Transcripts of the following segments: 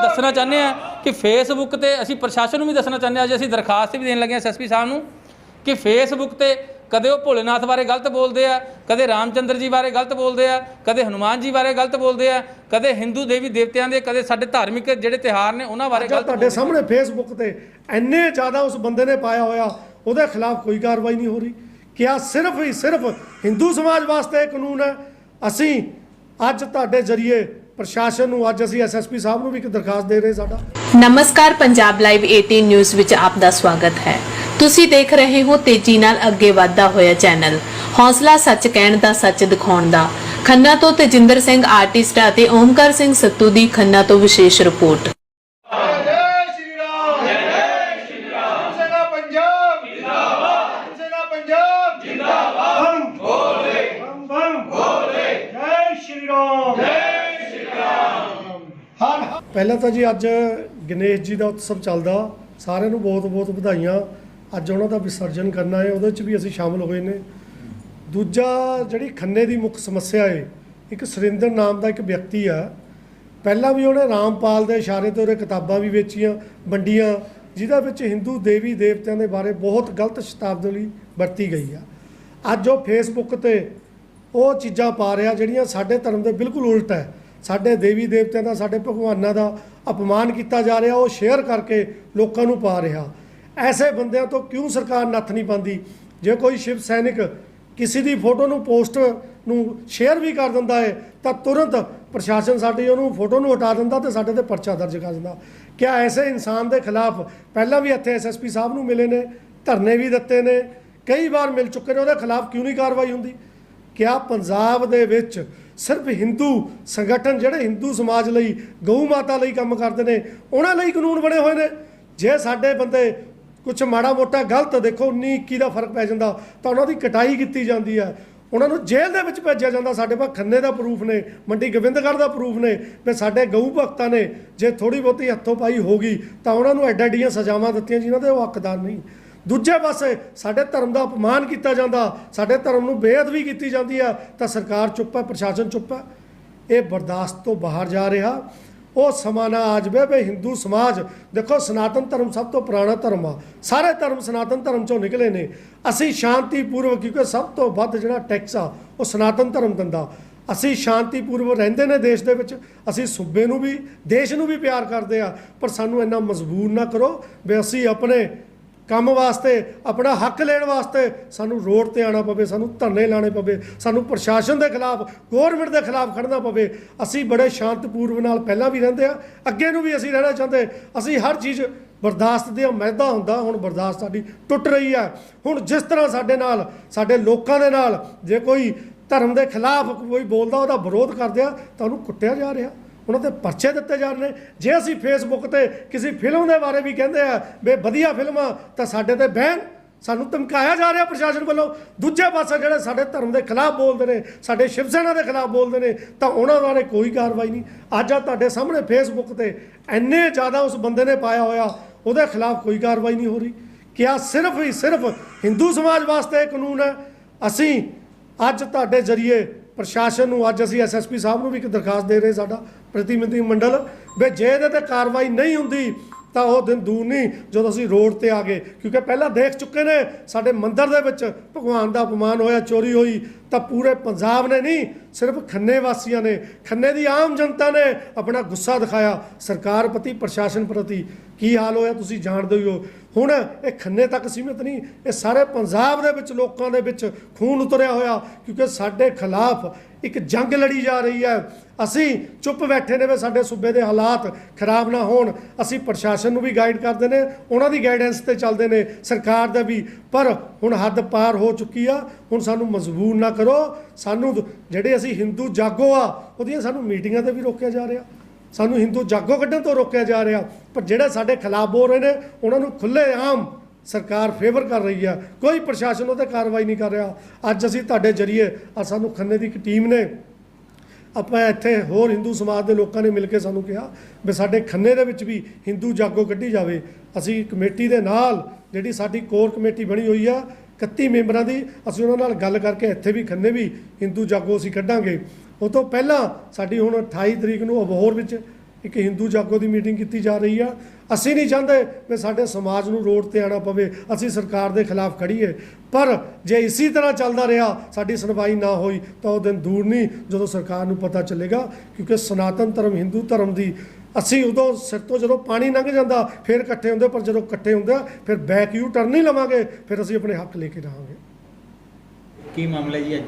ਦੱਸਣਾ ਚਾਹੁੰਦੇ ਆ ਕਿ ਫੇਸਬੁੱਕ ਤੇ ਅਸੀਂ ਪ੍ਰਸ਼ਾਸਨ ਨੂੰ ਵੀ ਦੱਸਣਾ ਚਾਹੁੰਦੇ ਆ ਅੱਜ ਅਸੀਂ ਦਰਖਾਸਤ ਵੀ ਦੇਣ ਲੱਗੇ ਆ ਐਸਐਸਪੀ ਸਾਹਿਬ ਨੂੰ ਕਿ ਫੇਸਬੁੱਕ ਤੇ ਕਦੇ ਉਹ ਭੋਲੇਨਾਥ ਬਾਰੇ ਗਲਤ ਬੋਲਦੇ ਆ ਕਦੇ ਰਾਮਚੰਦਰ ਜੀ ਬਾਰੇ ਗਲਤ ਬੋਲਦੇ ਆ ਕਦੇ ਹਨੂਮਾਨ ਜੀ ਬਾਰੇ ਗਲਤ ਬੋਲਦੇ ਆ ਕਦੇ ਹਿੰਦੂ ਦੇਵੀ ਦੇਵਤਿਆਂ ਦੇ ਕਦੇ ਸਾਡੇ ਧਾਰਮਿਕ ਜਿਹੜੇ ਤਿਉਹਾਰ ਨੇ ਉਹਨਾਂ ਬਾਰੇ ਗਲਤ ਤੁਹਾਡੇ ਸਾਹਮਣੇ ਫੇਸਬੁੱਕ ਤੇ ਇੰਨੇ ਜ਼ਿਆਦਾ ਉਸ ਬੰਦੇ ਨੇ ਪਾਇਆ ਹੋਇਆ ਉਹਦੇ ਖਿਲਾਫ ਕੋਈ ਕਾਰਵਾਈ ਨਹੀਂ ਹੋ ਰਹੀ। ਕਿਆ ਸਿਰਫ ਹੀ ਸਿਰਫ ਹਿੰਦੂ ਸਮਾਜ ਵਾਸਤੇ ਇਹ ਕਾਨੂੰਨ ਹੈ? ਅਸੀਂ ਅੱਜ ਤੁਹਾਡੇ ਜ਼ਰੀਏ ਪ੍ਰਸ਼ਾਸਨ ਨੂੰ ਅੱਜ ਅਸੀਂ ਐਸਐਸਪੀ ਸਾਹਿਬ ਨੂੰ ਵੀ ਇੱਕ ਦਰਖਾਸਤ ਦੇ ਰਹੇ ਸਾਡਾ। ਨਮਸਕਾਰ, ਪੰਜਾਬ ਲਾਈਵ 18 ਨਿਊਜ਼ ਵਿੱਚ ਆਪ ਦਾ ਸਵਾਗਤ ਹੈ। ਤੁਸੀਂ ਦੇਖ ਰਹੇ ਹੋ ਤੇਜ਼ੀ ਨਾਲ ਅੱਗੇ ਵਧਦਾ ਹੋਇਆ ਚੈਨਲ। ਹੌਸਲਾ ਸੱਚ ਕਹਿਣ ਦਾ, ਸੱਚ ਦਿਖਾਉਣ ਦਾ। ਖੰਨਾ ਤੋਂ ਤੇਜਿੰਦਰ ਸਿੰਘ ਆਰਟਿਸਟ ਅਤੇ ਓਮਕਾਰ ਸਿੰਘ ਸੱਤੂ ਦੀ ਖੰਨਾ ਤੋਂ ਵਿਸ਼ੇਸ਼ ਰਿਪੋਰਟ ਜੈ ਸ਼੍ਰੀ ਰਾਮ ਜੈ ਜੈ ਸ਼੍ਰੀ ਰਾਮ ਸੇਨਾ ਪੰਜਾਬ ਜਿੰਦਾਬਾਦ ਸੇਨਾ ਪੰਜਾਬ ਜਿੰਦਾਬਾਦ ਹਮ ਬੋਲੇ ਹਮ ਬਮ ਬੋਲੇ ਜੈ ਸ਼੍ਰੀ ਰਾਮ ਜੈ ਸ਼੍ਰੀ ਰਾਮ ਹਰ ਹਰ ਪਹਿਲਾਂ ਤਾਂ ਜੀ ਅੱਜ ਗਣੇਸ਼ ਜੀ ਦਾ ਉਤਸਵ ਚੱਲਦਾ। ਸਾਰਿਆਂ ਨੂੰ ਬਹੁਤ ਬਹੁਤ ਵਧਾਈਆਂ। ਅੱਜ ਉਹਨਾਂ ਦਾ ਵਿਸਰਜਨ ਕਰਨਾ ਹੈ। ਉਹਦੇ ਵਿੱਚ ਵੀ ਅਸੀਂ ਸ਼ਾਮਲ ਹੋਏ ਨੇ। ਦੂਜਾ ਜਿਹੜੀ ਖੰਨੇ ਦੀ ਮੁੱਖ ਸਮੱਸਿਆ ਹੈ, ਇੱਕ ਸੁਰਿੰਦਰ ਨਾਮ ਦਾ ਇੱਕ ਵਿਅਕਤੀ ਆ। ਪਹਿਲਾਂ ਵੀ ਉਹਨੇ ਰਾਮਪਾਲ ਦੇ ਇਸ਼ਾਰੇ ਤੇ ਉਹਦੇ ਕਿਤਾਬਾਂ ਵੀ ਵੇਚੀਆਂ, ਵੰਡੀਆਂ, ਜਿਹਦਾ ਵਿੱਚ ਹਿੰਦੂ ਦੇਵੀ ਦੇਵਤਿਆਂ ਦੇ ਬਾਰੇ ਬਹੁਤ ਗਲਤ ਸ਼ਤਾਬਦੀ ਵਰਤੀ ਗਈ ਆ। ਅੱਜ ਉਹ ਫੇਸਬੁੱਕ ਤੇ ਉਹ ਚੀਜ਼ਾਂ ਪਾ ਰਿਹਾ, ਜਿਹੜੀਆਂ ਸਾਡੇ ਧਰਮ ਦੇ ਬਿਲਕੁਲ ਉਲਟ ਹੈ। ਸਾਡੇ ਦੇਵੀ ਦੇਵਤਿਆਂ ਦਾ, ਸਾਡੇ ਭਗਵਾਨਾਂ ਦਾ ਅਪਮਾਨ ਕੀਤਾ ਜਾ ਰਿਹਾ, ਉਹ ਸ਼ੇਅਰ ਕਰਕੇ ਲੋਕਾਂ ਨੂੰ ਪਾ ਰਿਹਾ। ਐਸੇ ਬੰਦਿਆਂ ਤੋਂ ਕਿਉਂ ਸਰਕਾਰ ਨੱਥ ਨਹੀਂ ਪਾਉਂਦੀ? ਜੇ ਕੋਈ ਸ਼ਿਵ ਸੈਨਿਕ ਕਿਸੇ ਦੀ ਫੋਟੋ ਨੂੰ ਪੋਸਟ ਨੂੰ ਸ਼ੇਅਰ ਵੀ ਕਰ ਦਿੰਦਾ ਹੈ ਤਾਂ ਤੁਰੰਤ ਪ੍ਰਸ਼ਾਸਨ ਸਾਡੀ ਉਹਨੂੰ ਫੋਟੋ ਨੂੰ ਹਟਾ ਦਿੰਦਾ ਤੇ ਸਾਡੇ ਤੇ ਪਰਚਾ ਦਰਜ ਕਰ ਦਿੰਦਾ। ਕਿਆ ਐਸੇ ਇਨਸਾਨ ਦੇ ਖਿਲਾਫ ਪਹਿਲਾਂ ਵੀ ਇੱਥੇ ਐਸਐਸਪੀ ਸਾਹਿਬ ਨੂੰ ਮਿਲੇ ਨੇ, ਧਰਨੇ ਵੀ ਦਿੱਤੇ ਨੇ, ਕਈ ਵਾਰ ਮਿਲ ਚੁੱਕੇ ਨੇ, ਉਹਦੇ ਖਿਲਾਫ ਕਿਉਂ ਨਹੀਂ ਕਾਰਵਾਈ ਹੁੰਦੀ? ਕਿਆ ਪੰਜਾਬ ਦੇ ਵਿੱਚ ਸਿਰਫ ਹਿੰਦੂ ਸੰਗਠਨ ਜਿਹੜੇ ਹਿੰਦੂ ਸਮਾਜ ਲਈ, ਗਊ ਮਾਤਾ ਲਈ ਕੰਮ ਕਰਦੇ ਨੇ, ਉਹਨਾਂ ਲਈ ਕਾਨੂੰਨ ਬਣੇ ਹੋਏ ਨੇ। ਜੇ ਸਾਡੇ ਬੰਦੇ ਕੁਝ ਮਾੜਾ ਮੋਟਾ ਗਲਤ ਦੇਖੋ 19 21 ਦਾ ਫ਼ਰਕ ਪੈ ਜਾਂਦਾ, ਤਾਂ ਉਹਨਾਂ ਦੀ ਕਟਾਈ ਕੀਤੀ ਜਾਂਦੀ ਹੈ। ਉਹਨਾਂ ਨੂੰ ਜੇਲ੍ਹ ਦੇ ਵਿੱਚ ਭੇਜਿਆ ਜਾਂਦਾ, ਸਾਡੇ ਕੋਲ ਖੰਨੇ ਦਾ ਪ੍ਰੂਫ ਨੇ, ਮੰਡੀ ਗੋਬਿੰਦਗੜ੍ਹ ਦਾ ਪ੍ਰੂਫ ਨੇ ਵੀ ਸਾਡੇ ਗਊ ਭਗਤਾਂ ਨੇ, ਜੇ ਥੋੜੀ ਬਹੁਤੀ ਹੱਥੋਂ ਪਾਈ ਹੋ ਗਈ, ਤਾਂ ਉਹਨਾਂ ਨੂੰ ਐਡਾ ਐਡੀਆਂ ਸਜ਼ਾਵਾਂ ਦਿੱਤੀਆਂ ਜਿਨ੍ਹਾਂ ਦੇ ਉਹ ਹੱਕਦਾਰ ਨਹੀਂ। ਦੂਜੇ ਪਾਸੇ ਸਾਡੇ ਧਰਮ ਦਾ ਅਪਮਾਨ ਕੀਤਾ ਜਾਂਦਾ, ਸਾਡੇ ਧਰਮ ਨੂੰ ਬੇਅਦਬੀ ਕੀਤੀ ਜਾਂਦੀ ਆ, ਤਾਂ ਸਰਕਾਰ ਚੁੱਪ ਹੈ, ਪ੍ਰਸ਼ਾਸਨ ਚੁੱਪ ਹੈ। ਇਹ ਬਰਦਾਸ਼ਤ ਤੋਂ ਬਾਹਰ ਜਾ ਰਿਹਾ। ਉਹ ਸਮਾਂ ਨਾ ਆ ਜਾਵੇ ਵੀ ਹਿੰਦੂ ਸਮਾਜ, ਦੇਖੋ ਸਨਾਤਨ ਧਰਮ ਸਭ ਤੋਂ ਪੁਰਾਣਾ ਧਰਮ ਆ। ਸਾਰੇ ਧਰਮ ਸਨਾਤਨ ਧਰਮ ਚੋਂ ਨਿਕਲੇ ਨੇ। ਅਸੀਂ ਸ਼ਾਂਤੀ ਪੂਰਵਕ ਕਿਉਂਕਿ ਸਭ ਤੋਂ ਵੱਧ ਜਿਹੜਾ ਟੈਕਸ ਆ, ਉਹ ਸਨਾਤਨ ਧਰਮ ਦਿੰਦਾ। ਅਸੀਂ ਸ਼ਾਂਤੀ ਸ਼ਾਂਤੀਪੂਰਵਕ ਰਹਿੰਦੇ ਨੇ ਦੇਸ਼ ਦੇ ਵਿੱਚ। ਅਸੀਂ ਸੂਬੇ ਨੂੰ ਵੀ, ਦੇਸ਼ ਨੂੰ ਵੀ ਪਿਆਰ ਕਰਦੇ ਆ। ਪਰ ਸਾਨੂੰ ਇੰਨਾ ਮਜਬੂਰ ਨਾ ਕਰੋ ਵੀ ਅਸੀਂ ਆਪਣੇ ਕੰਮ ਵਾਸਤੇ, ਆਪਣਾ ਹੱਕ ਲੈਣ ਵਾਸਤੇ ਸਾਨੂੰ ਰੋਡ ਤੇ ਆਣਾ ਪਵੇ, ਸਾਨੂੰ ਧਰਨੇ ਲਾਣੇ ਪਵੇ, ਸਾਨੂੰ ਪ੍ਰਸ਼ਾਸਨ ਦੇ ਖਿਲਾਫ ਗਵਰਨਮੈਂਟ ਦੇ ਖਿਲਾਫ ਖੜਨਾ ਪਵੇ। ਅਸੀਂ ਬੜੇ ਸ਼ਾਂਤਪੂਰਵ ਨਾਲ ਪਹਿਲਾਂ ਵੀ ਰਹਿੰਦੇ ਆ ਅੱਗੇ ਨੂੰ ਵੀ ਅਸੀਂ ਰਹਿਣਾ ਚਾਹੁੰਦੇ ਅਸੀਂ ਹਰ ਚੀਜ਼ ਬਰਦਾਸ਼ਤ ਦੇ ਮੈਦਾ ਹੁੰਦਾ, ਹੁਣ ਬਰਦਾਸ਼ਤ ਸਾਡੀ ਟੁੱਟ ਰਹੀ ਆ ਹੁਣ ਜਿਸ ਤਰ੍ਹਾਂ ਸਾਡੇ ਨਾਲ, ਸਾਡੇ ਲੋਕਾਂ ਦੇ ਨਾਲ, ਜੇ ਕੋਈ ਧਰਮ ਦੇ ਖਿਲਾਫ ਕੋਈ ਬੋਲਦਾ, ਉਹਦਾ ਵਿਰੋਧ ਕਰਦੇ ਆ, ਤਾਂ ਉਹਨੂੰ ਕੁੱਟਿਆ ਜਾ ਰਿਹਾ। ਉਹਨਾਂ ਤੇ ਪਰਚੇ ਦਿੱਤੇ ਜਾ ਰਹੇ ਨੇ। ਜੇ ਅਸੀਂ ਫੇਸਬੁੱਕ ਤੇ ਕਿਸੇ ਫਿਲਮ ਦੇ ਬਾਰੇ ਵੀ ਕਹਿੰਦੇ ਆ ਵੀ ਵਧੀਆ ਫਿਲਮ ਆ ਤਾਂ ਸਾਡੇ ਤੇ ਬਹਿਨ ਸਾਨੂੰ ਧਮਕਾਇਆ ਜਾ ਰਿਹਾ ਪ੍ਰਸ਼ਾਸਨ ਵੱਲੋਂ। ਦੂਜੇ ਪਾਸੇ ਜਿਹੜੇ ਸਾਡੇ ਧਰਮ ਦੇ ਖਿਲਾਫ ਬੋਲਦੇ ਨੇ, ਸਾਡੇ ਸ਼ਿਵ ਸੈਨਾ ਦੇ ਖਿਲਾਫ ਬੋਲਦੇ ਨੇ, ਤਾਂ ਉਹਨਾਂ ਬਾਰੇ ਕੋਈ ਕਾਰਵਾਈ ਨਹੀਂ। ਅੱਜ ਆ ਤੁਹਾਡੇ ਸਾਹਮਣੇ ਫੇਸਬੁੱਕ ਤੇ ਇੰਨੇ ਜ਼ਿਆਦਾ ਉਸ ਬੰਦੇ ਨੇ ਪਾਇਆ ਹੋਇਆ, ਉਹਦੇ ਖਿਲਾਫ ਕੋਈ ਕਾਰਵਾਈ ਨਹੀਂ ਹੋ ਰਹੀ। ਕਿਆ ਸਿਰਫ ਹੀ ਸਿਰਫ ਹਿੰਦੂ ਸਮਾਜ ਵਾਸਤੇ ਇਹ ਕਾਨੂੰਨ ਹੈ? ਅਸੀਂ ਅੱਜ ਤੁਹਾਡੇ ਜ਼ਰੀਏ ਪ੍ਰਸ਼ਾਸਨ ਨੂੰ ਅੱਜ ਅਸੀਂ ਐਸਐਸਪੀ ਸਾਹਿਬ ਨੂੰ ਵੀ ਇੱਕ ਦਰਖਾਸਤ ਦੇ ਰਹੇ ਸਾਡਾ ਪ੍ਰਤੀਨਿਧੀ ਮੰਡਲ, ਵੀ ਜੇ ਇਹਦੇ ਤੇ ਕਾਰਵਾਈ ਨਹੀਂ ਹੁੰਦੀ, ਤਾਂ ਉਹ ਦਿਨ ਦੂਰ ਨਹੀਂ, ਜਦੋਂ ਅਸੀਂ ਰੋਡ ਤੇ ਆ ਗਏ। ਕਿਉਂਕਿ ਪਹਿਲਾਂ ਦੇਖ ਚੁੱਕੇ ਨੇ, ਸਾਡੇ ਮੰਦਿਰ ਦੇ ਵਿੱਚ ਭਗਵਾਨ ਦਾ ਅਪਮਾਨ ਹੋਇਆ, ਚੋਰੀ ਹੋਈ, ਤਾਂ ਪੂਰੇ ਪੰਜਾਬ ਨੇ ਨਹੀਂ, ਸਿਰਫ ਖੰਨੇ ਵਾਸੀਆਂ ਨੇ, ਖੰਨੇ ਦੀ ਆਮ ਜਨਤਾ ਨੇ ਆਪਣਾ ਗੁੱਸਾ ਦਿਖਾਇਆ। ਸਰਕਾਰ ਪ੍ਰਤੀ, ਪ੍ਰਸ਼ਾਸਨ ਪ੍ਰਤੀ ਕੀ ਹਾਲ ਹੋਇਆ ਤੁਸੀਂ ਜਾਣਦੇ ਹੀ ਹੋ। ਹੁਣ ਇਹ ਖੰਨੇ ਤੱਕ ਸੀਮਿਤ ਨਹੀਂ, ਇਹ ਸਾਰੇ ਪੰਜਾਬ ਦੇ ਵਿੱਚ ਲੋਕਾਂ ਦੇ ਵਿੱਚ ਖੂਨ ਉਤਰਿਆ ਹੋਇਆ, ਕਿਉਂਕਿ ਸਾਡੇ ਖਿਲਾਫ ਇੱਕ ਜੰਗ ਲੜੀ ਜਾ ਰਹੀ ਹੈ। ਅਸੀਂ ਚੁੱਪ ਬੈਠੇ ਨੇ ਵੀ ਸਾਡੇ ਸੂਬੇ ਦੇ ਹਾਲਾਤ ਖਰਾਬ ਨਾ ਹੋਣ। ਅਸੀਂ ਪ੍ਰਸ਼ਾਸਨ ਨੂੰ ਵੀ ਗਾਈਡ ਕਰਦੇ ਨੇ, ਉਹਨਾਂ ਦੀ ਗਾਈਡੈਂਸ ਤੇ ਚੱਲਦੇ ਨੇ ਸਰਕਾਰ ਦਾ ਵੀ। ਪਰ ਹੁਣ ਹੱਦ ਪਾਰ ਹੋ ਚੁੱਕੀ ਆ, ਹੁਣ ਸਾਨੂੰ ਮਜਬੂਰ ਨਾ ਕਰੋ। ਸਾਨੂੰ ਜਿਹੜੇ ਅਸੀਂ ਹਿੰਦੂ ਜਾਗੋ ਆ, ਉਹਦੀਆਂ ਸਾਨੂੰ ਮੀਟਿੰਗਾਂ ਤੇ ਵੀ ਰੋਕਿਆ ਜਾ ਰਿਹਾ। ਸਾਨੂੰ ਹਿੰਦੂ ਜਾਗੋ ਕੱਢਣ ਤੋਂ ਰੋਕਿਆ ਜਾ ਰਿਹਾ। ਪਰ ਜਿਹੜੇ ਸਾਡੇ ਖਿਲਾਫ ਬੋਲ ਰਹੇ ਨੇ, ਉਹਨਾਂ ਨੂੰ ਖੁੱਲੇ ਆਮ ਸਰਕਾਰ ਫੇਵਰ ਕਰ ਰਹੀ ਆ ਕੋਈ ਪ੍ਰਸ਼ਾਸਨ ਉਹ ਤੇ ਕਾਰਵਾਈ ਨਹੀਂ ਕਰ ਰਿਹਾ। ਅੱਜ ਅਸੀਂ ਤੁਹਾਡੇ ਜਰੀਏ ਆ ਸਾਨੂੰ ਖੰਨੇ ਦੀ ਇੱਕ ਟੀਮ ਨੇ, ਆਪਾਂ ਇੱਥੇ ਹੋਰ ਹਿੰਦੂ ਸਮਾਜ ਦੇ ਲੋਕਾਂ ਨੇ ਮਿਲ ਕੇ ਸਾਨੂੰ ਕਿਹਾ ਵੀ ਸਾਡੇ ਖੰਨੇ ਦੇ ਵਿੱਚ ਵੀ ਹਿੰਦੂ ਜਾਗੋ ਕੱਢੀ ਜਾਵੇ। ਅਸੀਂ ਕਮੇਟੀ ਦੇ ਨਾਲ ਜਿਹੜੀ ਸਾਡੀ ਕੋਰ ਕਮੇਟੀ ਬਣੀ ਹੋਈ ਆ 31 ਮੈਂਬਰਾਂ ਦੀ, ਅਸੀਂ ਉਹਨਾਂ ਨਾਲ ਗੱਲ ਕਰਕੇ ਇੱਥੇ ਵੀ ਖੰਨੇ ਵੀ ਹਿੰਦੂ ਜਾਗੋ ਅਸੀਂ ਕੱਢਾਂਗੇ। ਉਹ ਤੋਂ ਪਹਿਲਾਂ ਸਾਡੀ ਹੁਣ 28 ਤਰੀਕ ਨੂੰ ਅਬੋਹਰ ਵਿੱਚ ਇੱਕ ਹਿੰਦੂ ਜਾਗੋ ਦੀ ਮੀਟਿੰਗ ਕੀਤੀ ਜਾ ਰਹੀ ਆ। ਅਸੀਂ ਨਹੀਂ ਚਾਹੁੰਦੇ ਕਿ ਸਾਡੇ ਸਮਾਜ ਨੂੰ ਰੋਡ ਤੇ ਆਣਾ ਪਵੇ, ਅਸੀਂ ਸਰਕਾਰ ਦੇ ਖਿਲਾਫ ਖੜੀਏ ਪਰ ਜੇ ਇਸੇ ਤਰ੍ਹਾਂ ਚੱਲਦਾ ਰਿਹਾ, ਸਾਡੀ ਸੁਣਵਾਈ ਨਾ ਹੋਈ, ਤਾਂ ਉਹ ਦਿਨ ਦੂਰ ਨਹੀਂ ਜਦੋਂ ਸਰਕਾਰ ਨੂੰ ਪਤਾ ਚੱਲੇਗਾ, ਕਿਉਂਕਿ ਸਨਾਤਨ ਧਰਮ, ਹਿੰਦੂ ਧਰਮ ਦੀ ਅਸੀਂ ਉਦੋਂ ਸਿਰ ਤੋਂ ਜਦੋਂ ਪਾਣੀ ਲੰਘ ਜਾਂਦਾ, ਫਿਰ ਇਕੱਠੇ ਹੁੰਦੇ, ਪਰ ਜਦੋਂ ਇਕੱਠੇ ਹੁੰਦੇ, ਫਿਰ ਬੈਕ ਯੂ ਟਰਨ ਨਹੀਂ ਲਵਾਂਗੇ, ਫਿਰ ਅਸੀਂ ਆਪਣੇ ਹੱਕ ਲੈ ਕੇ ਰਹਾਂਗੇ। ਕੀ ਮਾਮਲਾ ਜੀ ਅੱਜ?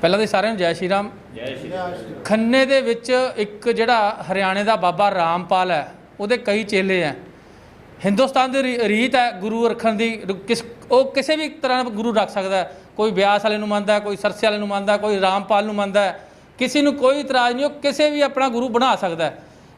ਪਹਿਲਾਂ ਤਾਂ ਸਾਰਿਆਂ ਨੂੰ ਜੈ ਸ਼੍ਰੀ ਰਾਮ। ਜੈ ਸ਼੍ਰੀ ਖੰਨੇ ਦੇ ਵਿੱਚ ਇੱਕ ਜਿਹੜਾ ਹਰਿਆਣੇ ਦਾ ਬਾਬਾ ਰਾਮਪਾਲ ਹੈ, ਉਹਦੇ ਕਈ ਚੇਲੇ ਹੈ। ਹਿੰਦੁਸਤਾਨ ਦੀ ਰੀ- ਰੀਤ ਹੈ ਗੁਰੂ ਰੱਖਣ ਦੀ ਰ- ਕਿਸ, ਉਹ ਕਿਸੇ ਵੀ ਤਰ੍ਹਾਂ ਦਾ ਗੁਰੂ ਰੱਖ ਸਕਦਾ ਕੋਈ ਬਿਆਸ ਵਾਲੇ ਨੂੰ ਮੰਨਦਾ ਕੋਈ ਸਰਸੇ ਵਾਲੇ ਨੂੰ ਮੰਨਦਾ ਕੋਈ ਰਾਮਪਾਲ ਨੂੰ ਮੰਨਦਾ ਕਿਸੇ ਨੂੰ ਕੋਈ ਇਤਰਾਜ਼ ਨਹੀਂ, ਉਹ ਕਿਸੇ ਵੀ ਆਪਣਾ ਗੁਰੂ ਬਣਾ ਸਕਦਾ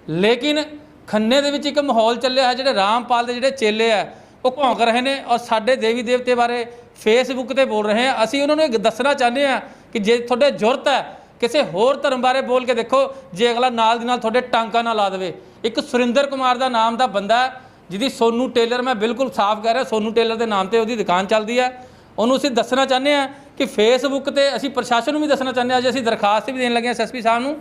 ਲੇਕਿਨ ਖੰਨੇ ਦੇ ਵਿੱਚ ਇੱਕ ਮਾਹੌਲ ਚੱਲਿਆ ਹੈ, ਜਿਹੜੇ ਰਾਮਪਾਲ ਦੇ ਜਿਹੜੇ ਚੇਲੇ ਆ ਉਹ ਭੌਂਕ ਰਹੇ ਨੇ ਔਰ ਸਾਡੇ ਦੇਵੀ ਦੇਵਤੇ ਬਾਰੇ ਫੇਸਬੁੱਕ ਤੇ ਬੋਲ ਰਹੇ ਆ ਅਸੀਂ ਉਹਨਾਂ ਨੂੰ ਇਹ ਦੱਸਣਾ ਚਾਹੁੰਦੇ ਆ ਕਿ ਜੇ ਤੁਹਾਡੇ ਜ਼ੁਰਤ ਹੈ, ਕਿਸੇ ਹੋਰ ਧਰਮ ਬਾਰੇ ਬੋਲ ਕੇ ਦੇਖੋ, ਜੇ ਅਗਲਾ ਨਾਲ ਦੀ ਨਾਲ ਤੁਹਾਡੇ ਟਾਂਕਾ ਨਾ ਲਾ ਦੇਵੇ। ਇੱਕ ਸੁਰਿੰਦਰ ਕੁਮਾਰ ਦਾ ਨਾਮ ਦਾ ਬੰਦਾ ਜਿਹਦੀ ਸੋਨੂ ਟੇਲਰ, ਮੈਂ ਬਿਲਕੁਲ ਸਾਫ਼ ਕਹਿ ਰਿਹਾ, ਸੋਨੂ ਟੇਲਰ ਦੇ ਨਾਮ ਤੇ ਉਹਦੀ ਦੁਕਾਨ ਚੱਲਦੀ ਹੈ। ਉਹਨੂੰ ਅਸੀਂ ਦੱਸਣਾ ਚਾਹੁੰਦੇ ਆ ਕਿ ਫੇਸਬੁੱਕ ਤੇ ਅਸੀਂ ਪ੍ਰਸ਼ਾਸਨ ਨੂੰ ਵੀ ਦੱਸਣਾ ਚਾਹੁੰਦੇ ਆ ਅੱਜ ਅਸੀਂ ਦਰਖਾਸਤ ਵੀ ਦੇਣ ਲੱਗੇ ਹਾਂ ਐਸਐਸਪੀ ਸਾਹਿਬ ਨੂੰ,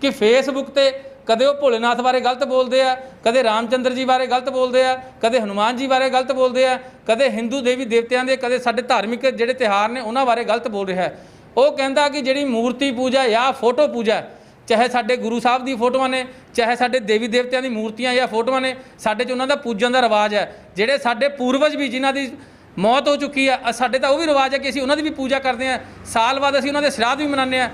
ਕਿ ਫੇਸਬੁੱਕ ਤੇ ਕਦੇ ਉਹ ਭੋਲੇਨਾਥ ਬਾਰੇ ਗਲਤ ਬੋਲਦੇ ਆ, ਕਦੇ ਰਾਮਚੰਦਰ ਜੀ ਬਾਰੇ ਗਲਤ ਬੋਲਦੇ ਆ, ਕਦੇ ਹਨੂਮਾਨ ਜੀ ਬਾਰੇ ਗਲਤ ਬੋਲਦੇ ਆ, ਕਦੇ ਹਿੰਦੂ ਦੇਵੀ ਦੇਵਤਿਆਂ ਦੇ, ਕਦੇ ਸਾਡੇ ਧਾਰਮਿਕ ਜਿਹੜੇ ਤਿਉਹਾਰ ਨੇ, ਉਹਨਾਂ ਬਾਰੇ ਗਲਤ ਬੋਲ ਰਿਹਾ ਹੈ। ਉਹ ਕਹਿੰਦਾ ਕਿ ਜਿਹੜੀ ਮੂਰਤੀ ਪੂਜਾ ਜਾਂ ਫੋਟੋ ਪੂਜਾ ਹੈ, ਚਾਹੇ ਸਾਡੇ ਗੁਰੂ ਸਾਹਿਬ ਦੀ ਫੋਟੋਆਂ ਨੇ ਚਾਹੇ ਸਾਡੇ ਦੇਵੀ ਦੇਵਤਿਆਂ ਦੀ ਮੂਰਤੀਆਂ ਜਾਂ ਫੋਟੋਆਂ ਨੇ ਸਾਡੇ 'ਚ ਉਹਨਾਂ ਦਾ ਪੂਜਣ ਦਾ ਰਿਵਾਜ ਹੈ। ਜਿਹੜੇ ਸਾਡੇ ਪੂਰਵਜ ਵੀ ਜਿਨ੍ਹਾਂ ਦੀ ਮੌਤ ਹੋ ਚੁੱਕੀ ਆ ਅ- ਸਾਡੇ ਤਾਂ ਉਹ ਵੀ ਰਿਵਾਜ ਹੈ ਕਿ ਅਸੀਂ ਉਹਨਾਂ ਦੀ ਵੀ ਪੂਜਾ ਕਰਦੇ ਹਾਂ। ਸਾਲ ਬਾਅਦ ਅਸੀਂ ਉਹਨਾਂ ਦੇ ਸ਼ਰਾਧ ਵੀ ਮਨਾਉਂਦੇ ਹਾਂ।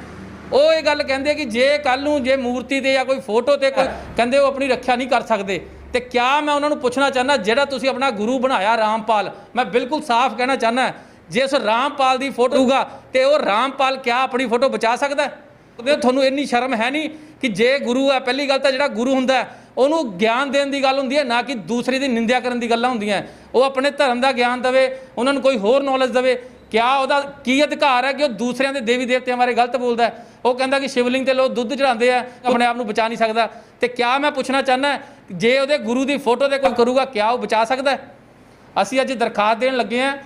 ਉਹ ਇਹ ਗੱਲ ਕਹਿੰਦੇ ਆ ਕਿ ਜੇ ਕੱਲ ਨੂੰ ਜੇ ਮੂਰਤੀ ਤੇ ਜਾਂ ਕੋਈ ਫੋਟੋ ਤੇ ਕੋਈ ਕਹਿੰਦੇ ਉਹ ਆਪਣੀ ਰੱਖਿਆ ਨਹੀਂ ਕਰ ਸਕਦੇ ਤੇ ਕਿਆ ਮੈਂ ਉਹਨਾਂ ਨੂੰ ਪੁੱਛਣਾ ਚਾਹੁੰਦਾ ਜਿਹੜਾ ਤੁਸੀਂ ਆਪਣਾ ਗੁਰੂ ਬਣਾਇਆ ਰਾਮਪਾਲ ਮੈਂ ਬਿਲਕੁਲ ਸਾਫ਼ ਕਹਿਣਾ ਚਾਹੁੰਦਾ ਜੇ ਉਸ ਰਾਮਪਾਲ ਦੀ ਫੋਟੋ ਹੋਊਗਾ ਤੇ ਉਹ ਰਾਮਪਾਲ ਕਿਆ ਆਪਣੀ ਫੋਟੋ ਬਚਾ ਸਕਦਾ? ਹੈ? ਤੁਹਾਨੂੰ ਇੰਨੀ ਸ਼ਰਮ ਹੈ ਨਹੀਂ ਕਿ ਜੇ ਗੁਰੂ ਹੈ, ਪਹਿਲੀ ਗੱਲ ਤਾਂ ਜਿਹੜਾ ਗੁਰੂ ਹੁੰਦਾ ਉਹਨੂੰ ਗਿਆਨ ਦੇਣ ਦੀ ਗੱਲ ਹੁੰਦੀ ਹੈ, ਨਾ ਕਿ ਦੂਸਰੇ ਦੀ ਨਿੰਦਿਆ ਕਰਨ ਦੀ ਗੱਲਾਂ ਹੁੰਦੀਆਂ ਉਹ ਆਪਣੇ ਧਰਮ ਦਾ ਗਿਆਨ ਦੇਵੇ, ਉਹਨਾਂ ਨੂੰ ਕੋਈ ਹੋਰ ਨੌਲੇਜ ਦੇਵੇ। ਕਿਆ ਉਹਦਾ ਕੀ ਅਧਿਕਾਰ ਹੈ ਕਿ ਉਹ ਦੂਸਰਿਆਂ ਦੇ ਦੇਵੀ ਦੇਵਤਿਆਂ ਬਾਰੇ ਗਲਤ ਬੋਲਦਾ ਉਹ ਕਹਿੰਦਾ ਕਿ ਸ਼ਿਵਲਿੰਗ ਤੇ ਲੋਕ ਦੁੱਧ ਚੜਾਉਂਦੇ ਆ, ਆਪਣੇ ਆਪ ਨੂੰ ਬਚਾ ਨਹੀਂ ਸਕਦਾ। ਤੇ ਕਿਆ ਮੈਂ ਪੁੱਛਣਾ ਚਾਹੁੰਦਾ ਜੇ ਉਹਦੇ ਗੁਰੂ ਦੀ ਫੋਟੋ ਤੇ ਕੋਈ ਕਰੂਗਾ, ਕਿਆ ਉਹ ਬਚਾ ਸਕਦਾ ਅਸੀਂ ਅੱਜ ਦਰਖਾਸਤ ਦੇਣ ਲੱਗੇ ਹਾਂ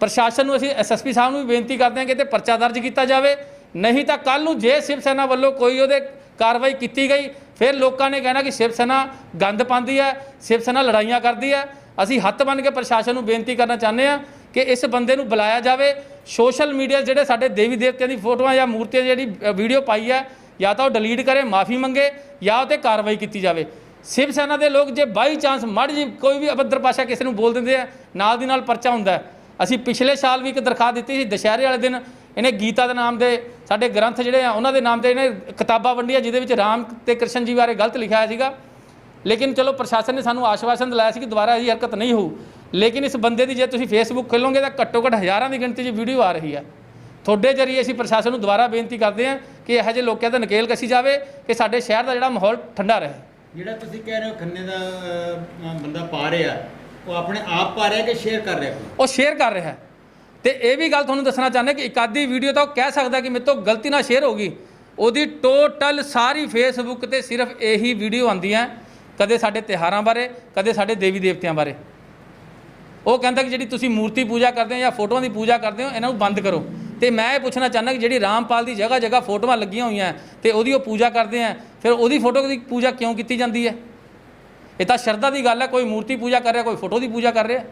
ਪ੍ਰਸ਼ਾਸਨ ਨੂੰ ਅਸੀਂ ਐਸਐਸਪੀ ਸਾਹਿਬ ਨੂੰ ਵੀ ਬੇਨਤੀ ਕਰਦੇ ਹਾਂ ਕਿ ਤੇ ਪਰਚਾ ਦਰਜ ਕੀਤਾ ਜਾਵੇ। ਨਹੀਂ ਤਾਂ ਕੱਲ ਨੂੰ ਜੇ ਸ਼ਿਵ ਸੈਨਾ ਵੱਲੋਂ ਕੋਈ ਉਹਦੇ ਕਾਰਵਾਈ ਕੀਤੀ ਗਈ, ਫਿਰ ਲੋਕਾਂ ਨੇ ਕਹਿਣਾ ਕਿ ਸ਼ਿਵ ਸੈਨਾ ਗੰਦ ਪਾਉਂਦੀ ਹੈ, ਸ਼ਿਵ ਸੈਨਾ ਲੜਾਈਆਂ ਕਰਦੀ ਹੈ। ਅਸੀਂ ਹੱਥ ਬੰਨ੍ਹ ਕੇ ਪ੍ਰਸ਼ਾਸਨ ਨੂੰ ਬੇਨਤੀ ਕਰਨਾ ਚਾਹੁੰਦੇ ਹਾਂ ਕਿ ਇਸ ਬੰਦੇ ਨੂੰ ਬੁਲਾਇਆ ਜਾਵੇ। ਸੋਸ਼ਲ ਮੀਡੀਆ ਜਿਹੜੇ ਸਾਡੇ ਦੇਵੀ ਦੇਵਤਿਆਂ ਦੀ ਫੋਟੋਆਂ ਜਾਂ ਮੂਰਤੀਆਂ ਦੀ ਜਿਹੜੀ ਵੀਡੀਓ ਪਾਈ ਹੈ, ਜਾਂ ਤਾਂ ਉਹ ਡਿਲੀਟ ਕਰੇ, ਮਾਫੀ ਮੰਗੇ ਜਾਂ ਉਹ ਤੇ ਕਾਰਵਾਈ ਕੀਤੀ ਜਾਵੇ। ਸ਼ਿਵ ਸੈਨਾ ਦੇ ਲੋਕ ਜੇ ਬਾਈ ਚਾਂਸ ਮੜ ਜੀ ਕੋਈ ਵੀ ਅਬਦਰ ਪਾਸ਼ਾ ਕਿਸੇ ਨੂੰ ਬੋਲ ਦਿੰਦੇ ਆ, ਨਾਲ ਦੀ ਨਾਲ ਪਰਚਾ ਹੁੰਦਾ ਹੈ। ਅਸੀਂ ਪਿਛਲੇ ਸਾਲ ਵੀ ਇੱਕ ਦਰਖਾਸਤ ਦਿੱਤੀ ਸੀ, ਦੁਸ਼ਹਿਰੇ ਵਾਲੇ ਦਿਨ ਇਹਨੇ ਗੀਤਾ ਦੇ ਨਾਮ ਦੇ ਸਾਡੇ ਗ੍ਰੰਥ ਜਿਹੜੇ ਆ, ਉਹਨਾਂ ਦੇ ਨਾਮ ਤੇ ਇਹਨੇ ਕਿਤਾਬਾਂ ਵੰਡੀਆਂ, ਜਿਹਦੇ ਵਿੱਚ ਰਾਮ ਤੇ ਕ੍ਰਿਸ਼ਨ ਜੀ ਬਾਰੇ ਗਲਤ ਲਿਖਿਆ ਹੋਇਆ ਸੀਗਾ। ਲੇਕਿਨ ਚਲੋ ਪ੍ਰਸ਼ਾਸਨ ਨੇ ਸਾਨੂੰ ਆਸ਼ਵਾਸਨ ਦਿਲਾਇਆ ਸੀ ਕਿ ਦੁਬਾਰਾ ਇਹ ਹਰਕਤ ਨਹੀਂ ਹੋਊ। ਲੇਕਿਨ ਇਸ ਬੰਦੇ ਦੀ ਜੇ ਤੁਸੀਂ ਫੇਸਬੁੱਕ ਖੋਲੋਗੇ ਤਾਂ ਘੱਟੋ ਘੱਟ ਹਜ਼ਾਰਾਂ ਦੀ ਗਿਣਤੀ 'ਚ ਵੀਡੀਓ ਆ ਰਹੀ ਹੈ ਤੁਹਾਡੇ ਜਰੀਏ ਅਸੀਂ ਪ੍ਰਸ਼ਾਸਨ ਨੂੰ ਦੁਬਾਰਾ ਬੇਨਤੀ ਕਰਦੇ ਹਾਂ ਕਿ ਇਹੋ ਜਿਹੇ ਲੋਕਾਂ ਦਾ ਨਕੇਲ ਕਸੀ ਜਾਵੇ ਕਿ ਸਾਡੇ ਸ਼ਹਿਰ ਦਾ ਜਿਹੜਾ ਮਾਹੌਲ ਠੰਡਾ ਰਹੇ। ਜਿਹੜਾ ਤੁਸੀਂ ਕਹਿ ਰਹੇ ਹੋ ਖੰਨੇ ਦਾ ਬੰਦਾ ਪਾ ਰਿਹਾ ਉਹ ਆਪਣੇ ਆਪ ਪਾ ਰਿਹਾ ਕਿ ਸ਼ੇਅਰ ਕਰ ਰਿਹਾ ਕੋਈ? ਉਹ ਸ਼ੇਅਰ ਕਰ ਰਿਹਾ ਹੈ। ਤੇ ਇਹ ਵੀ ਗੱਲ ਤੁਹਾਨੂੰ ਦੱਸਣਾ ਚਾਹੁੰਦਾ ਕਿ ਇੱਕ ਵੀਡੀਓ ਤਾਂ ਉਹ ਕਹਿ ਸਕਦਾ ਕਿ ਮੇਰੇ ਤੋਂ ਗਲਤੀ ਨਾਲ ਸ਼ੇਅਰ ਹੋ ਗਈ। ਉਹਦੀ ਟੋਟਲ ਸਾਰੀ ਫੇਸਬੁੱਕ ਤੇ ਸਿਰਫ ਇਹੀ ਵੀਡੀਓ ਆਉਂਦੀਆਂ ਕਦੇ ਸਾਡੇ ਤਿਹਾਰਾਂ ਬਾਰੇ, ਕਦੇ ਸਾਡੇ ਦੇਵੀ ਦੇਵਤਿਆਂ ਬਾਰੇ। ਉਹ ਕਹਿੰਦਾ ਕਿ ਜਿਹੜੀ ਤੁਸੀਂ ਮੂਰਤੀ ਪੂਜਾ ਕਰਦੇ ਹੋ ਜਾਂ ਫੋਟੋਆਂ ਦੀ ਪੂਜਾ ਕਰਦੇ ਹੋ, ਇਹਨਾਂ ਨੂੰ ਬੰਦ ਕਰੋ। ਤੇ ਮੈਂ ਇਹ ਪੁੱਛਣਾ ਚਾਹੁੰਦਾ ਕਿ ਜਿਹੜੀ ਰਾਮਪਾਲ ਦੀ ਜਗ੍ਹਾ ਜਗ੍ਹਾ ਫੋਟੋਆਂ ਲੱਗੀਆਂ ਹੋਈਆਂ ਤੇ ਉਹਦੀ ਉਹ ਪੂਜਾ ਕਰਦੇ ਆ ਫਿਰ ਉਹਦੀ ਫੋਟੋ ਦੀ ਪੂਜਾ ਕਿਉਂ ਕੀਤੀ ਜਾਂਦੀ ਹੈ? ਇਹ ਤਾਂ ਸ਼ਰਧਾ ਦੀ ਗੱਲ ਹੈ, ਕੋਈ ਮੂਰਤੀ ਪੂਜਾ ਕਰ ਰਿਹਾ, ਕੋਈ ਫੋਟੋ ਦੀ ਪੂਜਾ ਕਰ ਰਿਹਾ।